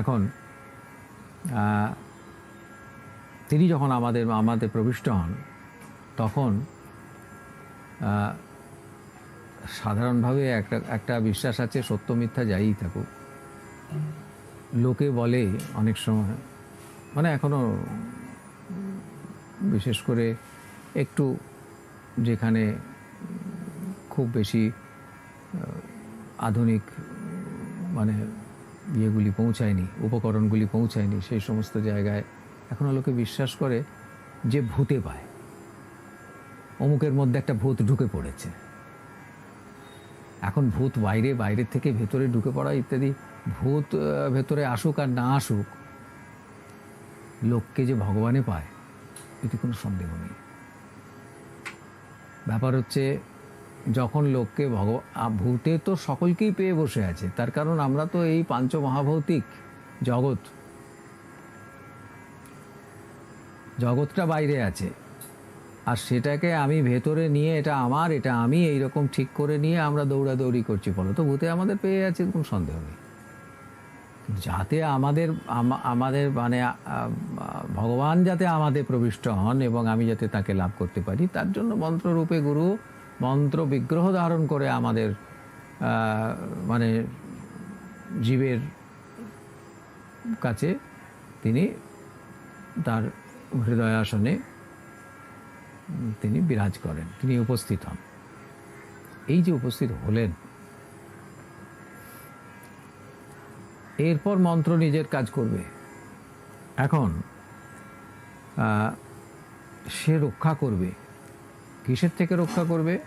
এখন তিনি যখন আমাদের আমাদের প্রবিষ্ট হন, তখন সাধারণভাবে একটা একটা বিশ্বাস আছে, সত্য মিথ্যা যাই থাকুক। লোকে বলে অনেক সময় মানে এখনও বিশেষ করে একটু যেখানে খুব বেশি আধুনিক মানে ইয়েগুলি পৌঁছায়নি, উপকরণগুলি পৌঁছায়নি, সেই সমস্ত জায়গায়। এখনও লোকে বিশ্বাস করে যে ভূতে পায়। অমুকের মধ্যে একটা ভূত ঢুকে পড়েছে। এখন ভূত বাইরে বাইরের থেকে ভেতরে ঢুকে পড়া ইত্যাদি, ভূত ভেতরে আসুক আর না আসুক, লোককে যে ভগবানে পায়, এতে কোনো সন্দেহ নেই। ব্যাপার হচ্ছে যখন লোককে ভগ ভূতে তো সকলকেই পেয়ে বসে আছে। তার কারণ আমরা তো এই পাঞ্চ মহাভৌতিক জগৎ। জগৎটা বাইরে আছে। আর সেটাকে আমি ভেতরে নিয়ে, এটা আমার, এটা আমি এই রকম ঠিক করে নিয়ে আমরা দৌড়াদৌড়ি করছি বলো তো? ভূতে আমাদের পেয়ে আছে, কোনো সন্দেহ নেই। যাতে আমাদের আমাদের মানে ভগবান যাতে আমাদের প্রবিষ্ট হন এবং আমি যাতে তাকে লাভ করতে পারি, তার জন্য মন্ত্ররূপে গুরু মন্ত্র বিগ্রহ ধারণ করে আমাদের মানে জীবের কাছে তিনি তার হৃদয়াসনে উম, তিনি বিরাজ করেন তিনি উপস্থিত হন। এই যে উপস্থিত হলেন এরপর মন্ত্র নিজের কাজ করবে। এখন সে রক্ষা করবে। কিসের থেকে রক্ষা করবে?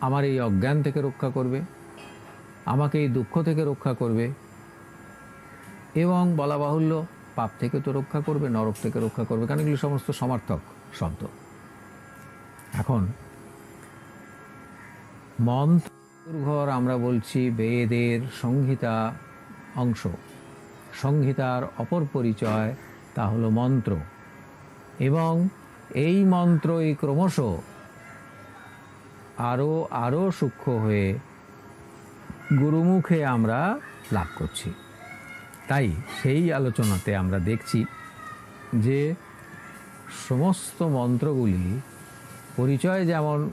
আমার এই অজ্ঞান থেকে রক্ষা করবে। আমাকে এই দুঃখ থেকে রক্ষা করবে। এবং বলা বাহুল্য, পাপ থেকে তো রক্ষা করবে, নরক থেকে রক্ষা করবে, কারণ এগুলি সমস্ত সমার্থক শব্দ এখন, মন্ত্র ঘর আমরা বলছি বেদের সংহিতা অংশ। সংহিতার অপর পরিচয় তা হলো মন্ত্র। এবং এই মন্ত্রই ক্রমশ আরও আরও সূক্ষ্ম হয়ে গুরুমুখে আমরা লাভ করছি। তাই সেই আলোচনাতে আমরা দেখছি যে সমস্ত মন্ত্রগুলি পরিচয় যেমন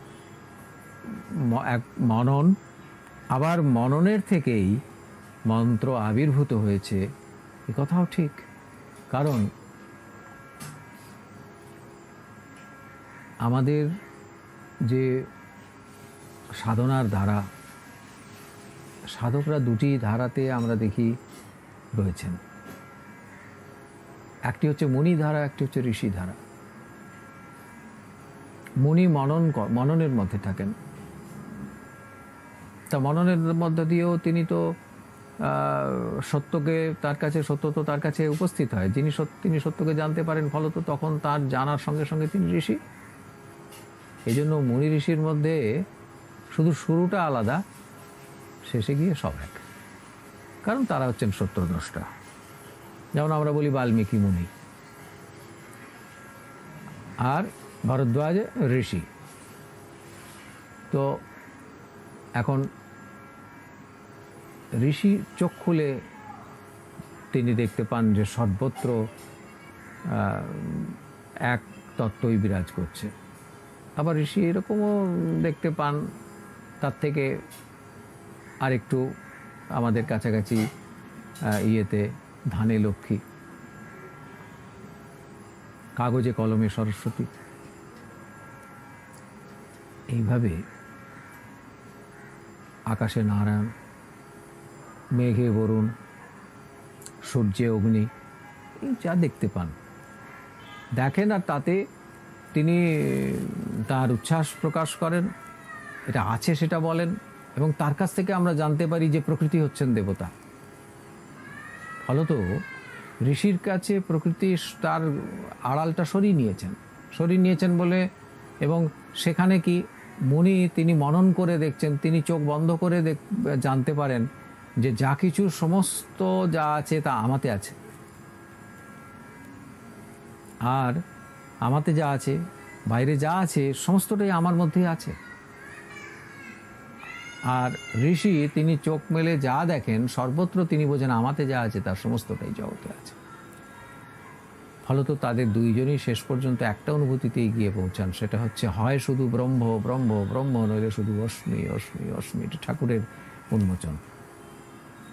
এক মনন, আবার মননের থেকেই মন্ত্র আবির্ভূত হয়েছে। এ কথাও ঠিক। কারণ আমাদের যে সাধনার ধারা, সাধকরা দুটি ধারাতে আমরা দেখি রয়েছেন। একটি হচ্ছে মণি ধারা, একটি হচ্ছে ঋষি ধারা। মুনি মনন মননের মধ্যে থাকেন। তা মননের মধ্য দিয়েও তিনি তো সত্যকে তার কাছে, সত্য তো তার কাছে উপস্থিত হয়। যিনি সত্য- তিনি সত্যকে জানতে পারেন, ফলত তখন তার জানার সঙ্গে সঙ্গে তিনি ঋষি। এই জন্য মুনি ঋষির মধ্যে শুধু শুরুটা আলাদা, শেষে গিয়ে সব এক। কারণ তারা হচ্ছেন সত্যদ্রষ্টা যেমন আমরা বলি বাল্মীকি মুনি। আর ভরদ্বাজ ঋষি। তো এখন ঋষি চোখ খুলে তিনি দেখতে পান যে সর্বত্র এক তত্ত্বই বিরাজ করছে। আবার ঋষি এরকমও দেখতে পান, তার থেকে আরেকটু আমাদের কাছাকাছি ইয়েতে, ধানে লক্ষ্মী। কাগজে কলমে সরস্বতী। এইভাবে আকাশে নারায়ণ, মেঘে বরুণ, সূর্যে অগ্নি যা দেখতে পান। দেখেন আর তাতে তিনি তার উচ্ছ্বাস প্রকাশ করেন, এটা আছে সেটা বলেন এবং তার কাছ থেকে আমরা জানতে পারি যে প্রকৃতি হচ্ছেন দেবতা। ফলত ঋষির কাছে প্রকৃতি তার আড়ালটা সরিয়ে নিয়েছেন সরিয়ে নিয়েছেন বলে এবং সেখানে কি মুনি তিনি মনন করে দেখছেন, তিনি চোখ বন্ধ করে দেখ, জানতে পারেন যে যা কিছু সমস্ত যা আছে তা আমাতে আছে। আর আমাতে যা আছে বাইরে যা আছে, সমস্তটাই আমার মধ্যে আছে। আর ঋষি, তিনি চোখ মেলে যা দেখেন, সর্বত্র তিনি বোঝেন আমাতে যা আছে, তার সমস্তটাই জগতে আছে। ফলত তাদের দুইজনই শেষ পর্যন্ত একটা অনুভূতিতেই গিয়ে পৌঁছান, সেটা হচ্ছে, হয় শুধু ব্রহ্ম ব্রহ্ম ব্রহ্ম, নইলে শুধু অশ্মি অশ্মি। এটা ঠাকুরের উন্মোচন।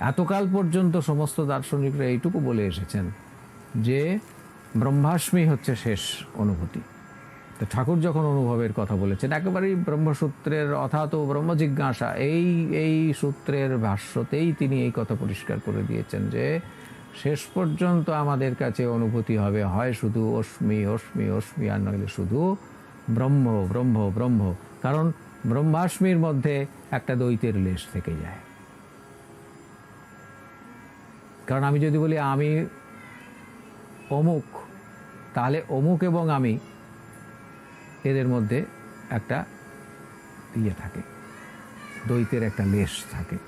এতকাল পর্যন্ত সমস্ত দার্শনিকরা এইটুকু বলে এসেছেন যে, ব্রহ্মাস্মি হচ্ছে শেষ অনুভূতি। তো ঠাকুর যখন অনুভবের কথা বলেছেন, একেবারেই ব্রহ্মসূত্রের অথাত ব্রহ্ম জিজ্ঞাসা, এই এই সূত্রের ভাষ্যতেই তিনি এই কথা পরিষ্কার করে দিয়েছেন যে, শেষ পর্যন্ত আমাদের কাছে অনুভূতি হবে, হয় শুধু অশ্মি অশ্মি অশ্মি আর নইলে শুধু ব্রহ্ম ব্রহ্ম ব্রহ্ম। কারণ ব্রহ্মাস্মির মধ্যে একটা দ্বৈতের লেশ থেকে যায়। কারণ আমি যদি বলি আমি অমুক, তাহলে অমুক এবং আমি এদের মধ্যে একটা ইয়ে থাকে, দ্বৈতের একটা লেশ থাকে।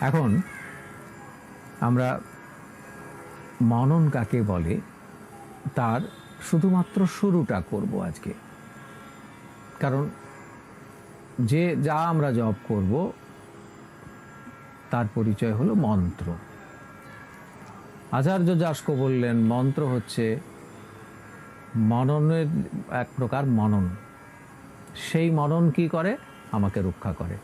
এখন আমরা মনন কাকে বলে, তার শুধুমাত্র শুরুটা করব আজকে। কারণ যে যা আমরা জব করব, তার পরিচয় হলো মন্ত্র। আচার্য যাস্ক বললেন, মন্ত্র হচ্ছে মননের এক প্রকার মনন। সেই মনন কি করে? আমাকে রক্ষা করে।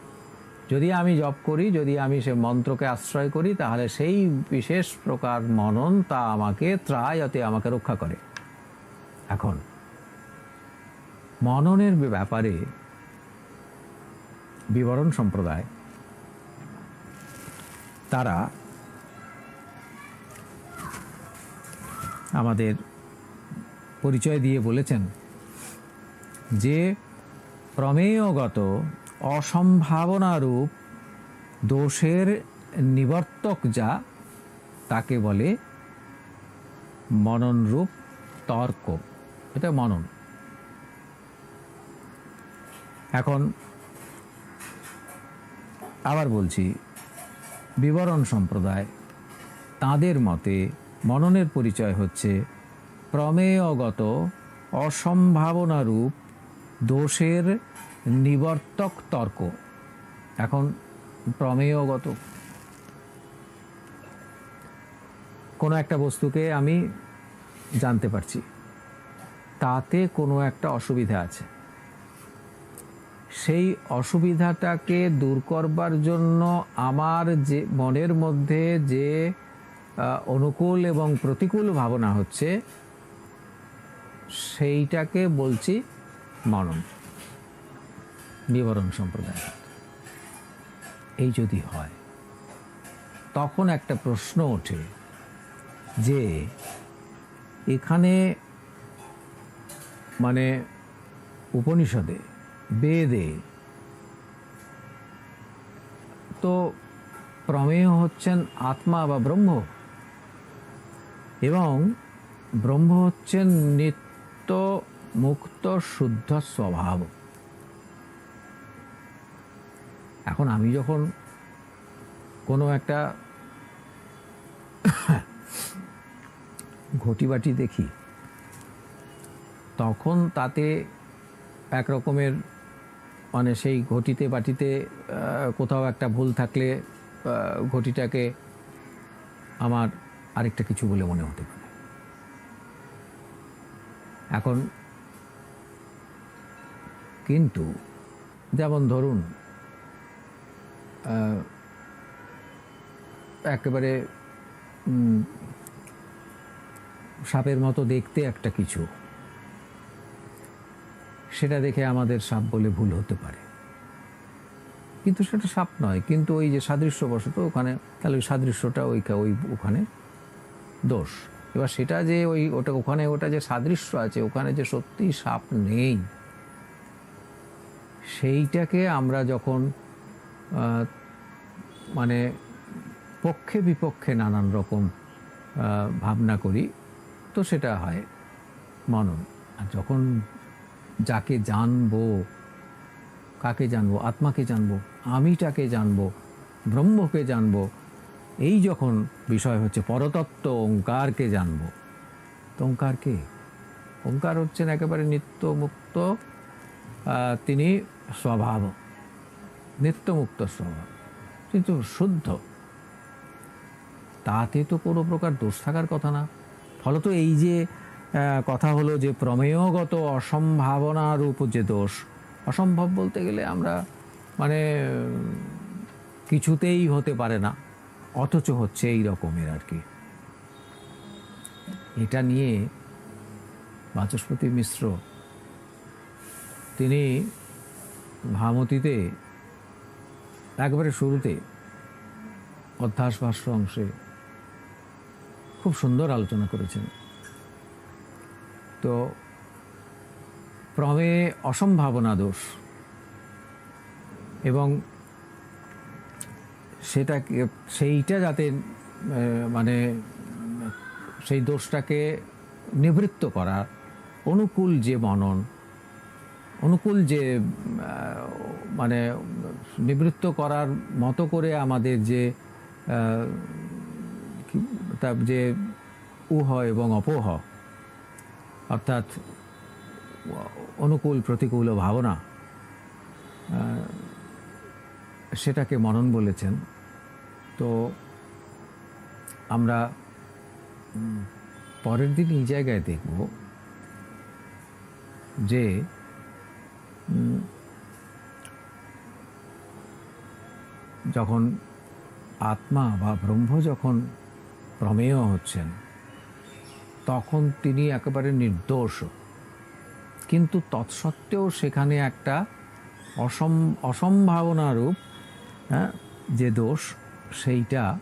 যদি আমি জপ করি, যদি আমি সে মন্ত্রকে আশ্রয় করি, তাহলে সেই বিশেষ প্রকার মনন তা আমাকে ত্রায়তে আমাকে রক্ষা করে। এখন, মননের ব্যাপারে বিবরণ সম্প্রদায়, তারা আমাদের পরিচয় দিয়ে বলেছেন যে প্রমেয়গত অসম্ভাবনারূপ দোষের নিবর্তক যা তাকে বলে মননরূপ তর্ক। এটা মনন। এখন আবার বলছি, বিবরণ সম্প্রদায় তাদের মতে মননের পরিচয় হচ্ছে প্রমেয়গত অসম্ভাবনারূপ দোষের নিবর্তক তর্ক। এখন প্রমেয়গত কোনো একটা বস্তুকে আমি জানতে পারছি। তাতে কোনো একটা অসুবিধা আছে। সেই অসুবিধাটাকে দূর করবার জন্য আমার যে মনের মধ্যে যে অনুকূল এবং প্রতিকূল ভাবনা হচ্ছে সেইটাকে বলছি মনন বিবরণ সম্প্রদায়। এই যদি হয়, তখন একটা প্রশ্ন ওঠে যে এখানে মানে উপনিষদে, বেদে তো প্রমেয় হচ্ছেন আত্মা বা ব্রহ্ম এবং ব্রহ্ম হচ্ছেন নিত্য মুক্ত মুক্ত শুদ্ধ স্বভাব এখন আমি যখন কোনো একটা ঘটি বাটি দেখি, তখন তাতে এক রকমের মানে সেই ঘটিতে বাটিতে কোথাও একটা ভুল থাকলে ঘটিটাকে আমার আরেকটা কিছু বলে মনে হতে পারে। এখন কিন্তু যেমন ধরুন একেবারে সাপের মতো দেখতে একটা কিছু, সেটা দেখে আমাদের সাপ বলে ভুল হতে পারে। কিন্তু সেটা সাপ নয়, কিন্তু ওই যে সাদৃশ্যবশত ওখানে, তাহলে ওই সাদৃশ্যটা ওই ওই ওখানে দোষ। এবার সেটা যে ওই ওটা ওখানে ওটা যে সাদৃশ্য আছে, ওখানে যে সত্যি সাপ নেই, সেইটাকে আমরা যখন মানে পক্ষে বিপক্ষে নানান রকম ভাবনা করি, তো সেটা হয় মনন। আর যখন যাকে জানব, কাকে জানব, আত্মাকে জানব, আমিটাকে জানব, ব্রহ্মকে জানব এই যখন বিষয় হচ্ছে পরতত্ত্ব, ওঙ্কারকে জানব। তো ওঙ্কার কে? ওঙ্কার হচ্ছেন একেবারে নিত্য মুক্ত তিনি স্বভাব। নিত্যমুক্ত স্বভাব। কিন্তু শুদ্ধ। তাতে তো কোনো প্রকার দোষ থাকার কথা না। ফলত এই যে কথা হলো যে প্রমেয়গত অসম্ভাবনা রূপ যে দোষ, অসম্ভব বলতে গেলে আমরা মানে কিছুতেই হতে পারে না। অথচ হচ্ছে এই রকমের আর কি। এটা নিয়ে বাচস্পতি মিশ্র, তিনি ভামতিতে একবারে শুরুতে অধ্যাস ভাষ্য অংশে খুব সুন্দর আলোচনা করেছেন। তো প্রমে অসম্ভাবনা দোষ এবং সেটাকে, সেইটা যাতে মানে সেই দোষটাকে নিবৃত্ত করা অনুকূল যে মনন, অনুকূল যে মানে নিবৃত্ত করার মতো করে আমাদের যে তার যে উহ এবং অপহ, অর্থাৎ অনুকূল প্রতিকূল ভাবনা সেটাকে মনন বলেছেন। তো আমরা পরের দিন এই জায়গায় দেখব যে যখন আত্মা বা ব্রহ্ম যখন প্রমেয় হচ্ছেন তখন তিনি একেবারে নির্দোষ। কিন্তু তৎসত্ত্বেও সেখানে একটা অসম অসম্ভাবনারূপ হ্যাঁ, যে দোষ সেইটা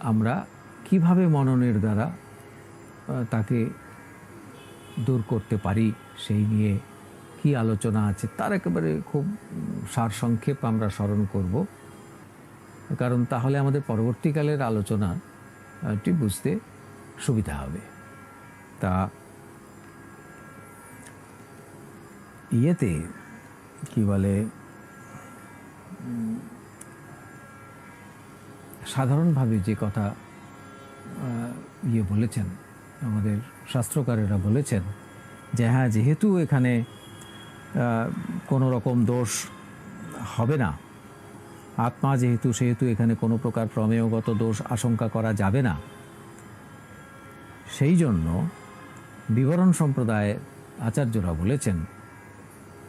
আমরা কীভাবে মননের দ্বারা তাকে দূর করতে পারি সেই নিয়ে কি আলোচনা আছে তার একেবারে খুব সারসংক্ষেপ আমরা স্মরণ করব। কারণ তাহলে আমাদের পরবর্তীকালের আলোচনাটি বুঝতে সুবিধা হবে। তা, ইয়েতে কি বলে সাধারণভাবে যে কথা ইয়ে বলেছেন, আমাদের শাস্ত্রকারেরা বলেছেন, যে হ্যাঁ যেহেতু এখানে কোনো রকম দোষ হবে না, আত্মা যেহেতু, সেহেতু এখানে কোনো প্রকার প্রমেয়গত দোষ আশঙ্কা করা যাবে না, সেই জন্য বিবরণ সম্প্রদায়ের আচার্যরা বলেছেন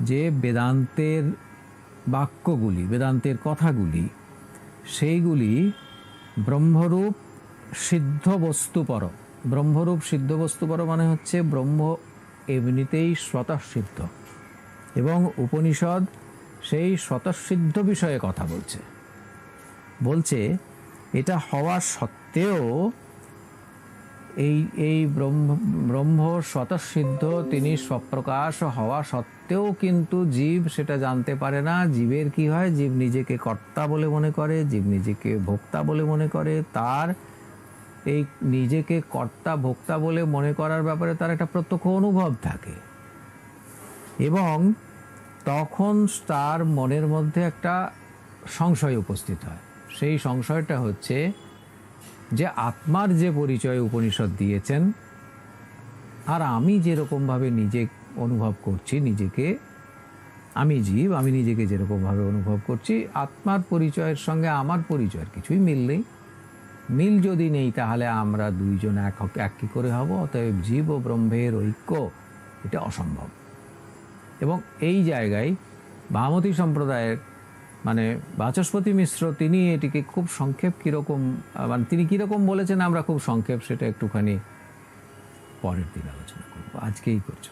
যে বেদান্তের বাক্যগুলি, বেদান্তের কথাগুলি, সেইগুলি ব্রহ্মরূপ সিদ্ধ বস্তু বস্তুপর ব্রহ্মরূপ সিদ্ধ বস্তু পর মানে হচ্ছে ব্রহ্ম এমনিতেই স্বতঃসিদ্ধ। এবং উপনিষদ সেই স্বতঃসিদ্ধ বিষয়ে কথা বলছে। বলছে, এটা হওয়া সত্ত্বেও এই এই ব্রহ্ম ব্রহ্ম স্বতঃসিদ্ধ, তিনি স্বপ্রকাশ হওয়া সত্ত্বেও কিন্তু জীব সেটা জানতে পারে না। জীবের কি হয়? জীব নিজেকে কর্তা বলে মনে করে, জীব নিজেকে ভোক্তা বলে মনে করে। তার এই নিজেকে কর্তা, ভোক্তা বলে মনে করার ব্যাপারে তার একটা প্রত্যক্ষ অনুভব থাকে। এবং তখন তার মনের মধ্যে একটা সংশয় উপস্থিত হয়। সেই সংশয়টা হচ্ছে যে আত্মার যে পরিচয় উপনিষদ দিয়েছেন, আর আমি যেরকমভাবে নিজে অনুভব করছি নিজেকে, আমি জীব, আমি নিজেকে যেরকমভাবে অনুভব করছি, আত্মার পরিচয়ের সঙ্গে আমার পরিচয়ের কিছুই মিল নেই। মিল যদি নেই, তাহলে আমরা দুইজন এক এক কী করে হব? অতএব জীব ও ব্রহ্মের ঐক্য, এটা অসম্ভব। এবং এই জায়গায় ভামতী সম্প্রদায়ের মানে বাচস্পতি মিশ্র, তিনি এটিকে খুব সংক্ষেপ কীরকম মানে তিনি কীরকম বলেছেন আমরা খুব সংক্ষেপ, সেটা একটুখানি পরের দিন আলোচনা করব। আজকেই করছ